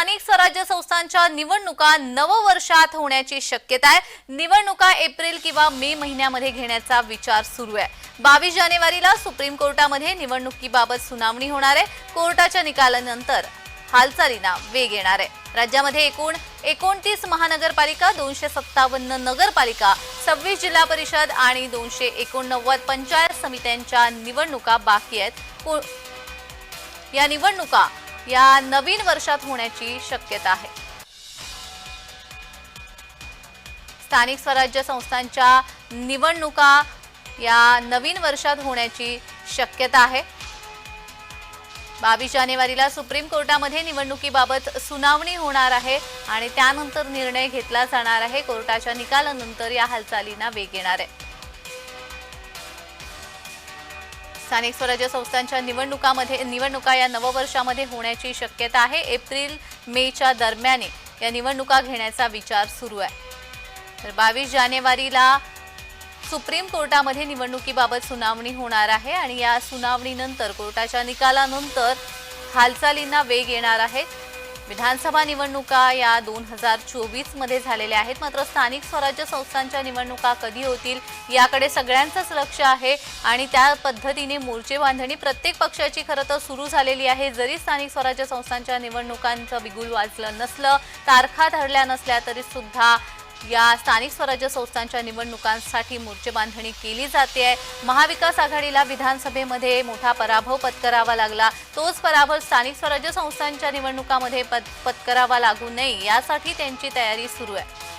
स्थानिक स्वराज्य संस्थांच्या निवडणुका नववर्षात होण्याची शक्यता आहे. निवडणुका एप्रिल किंवा मे महिन्यामध्ये घेण्याचा विचार सुरू आहे. बावीस जानेवारीला सुप्रीम कोर्टामध्ये निवडणुकीबाबत सुनावणी होणार आहे. कोर्टाच्या निकालानंतर हालचालींना वेग येणार आहे. राज्यामध्ये एकूण एकोणतीस महानगरपालिका दोनशे सत्तावन्न नगरपालिका सव्वीस जिल्हा परिषद आणि दोनशे एकोणनव्वद पंचायत समित्यांच्या निवडणुका बाकी आहेत. या निवडणुका या नवीन वर्षात होण्याची शक्यता आहे. स्थानिक स्वराज्य संस्थांच्या निवडणुका या नवीन वर्षात होण्याची शक्यता आहे. बावीस जानेवारीला सुप्रीम कोर्टामध्ये निवडणुकीबाबत सुनावणी होणार आहे आणि त्यानंतर निर्णय घेतला जाणार आहे. कोर्टाच्या निकालानंतर या हालचालींना वेग येणार आहे. स्थानिक स्वराज्य संस्थांच्या निवडणुकामध्ये निवडणुका या नववर्षामध्ये होण्याची शक्यता आहे. एप्रिल मेच्या दरम्याने या निवडणुका घेण्याचा विचार सुरू आहे. तर बावीस जानेवारीला सुप्रीम कोर्टामध्ये निवडणुकीबाबत सुनावणी होणार आहे आणि या सुनावणीनंतर कोर्टाच्या निकालानंतर हालचालींना वेग येणार आहेत विधानसभा निवडणुका या दोन हजार चोवीसमध्ये झालेल्या आहेत. मात्र स्थानिक स्वराज्य संस्थांच्या निवडणुका कधी होतील याकडे सगळ्यांचंच लक्ष आहे आणि त्या पद्धतीने मोर्चे बांधणी प्रत्येक पक्षाची खरं तर सुरू झालेली आहे. जरी स्थानिक स्वराज्य संस्थांच्या निवडणुकांचं बिगुल वाजलं नसलं तारखा ठरल्या नसल्या तरी सुद्धा या स्थानिक स्वराज्य संस्थांच्या निवडणुकांसाठी मोर्चे बांधणी केली जाते. आहे महाविकास आघाडीला विधानसभेमध्ये मोठा पराभव पत्करावा लागला. तोच पराभव स्थानिक स्वराज्य संस्थांच्या निवडणुकामध्ये पत्करावा लागू नये यासाठी त्यांची तयारी सुरू आहे.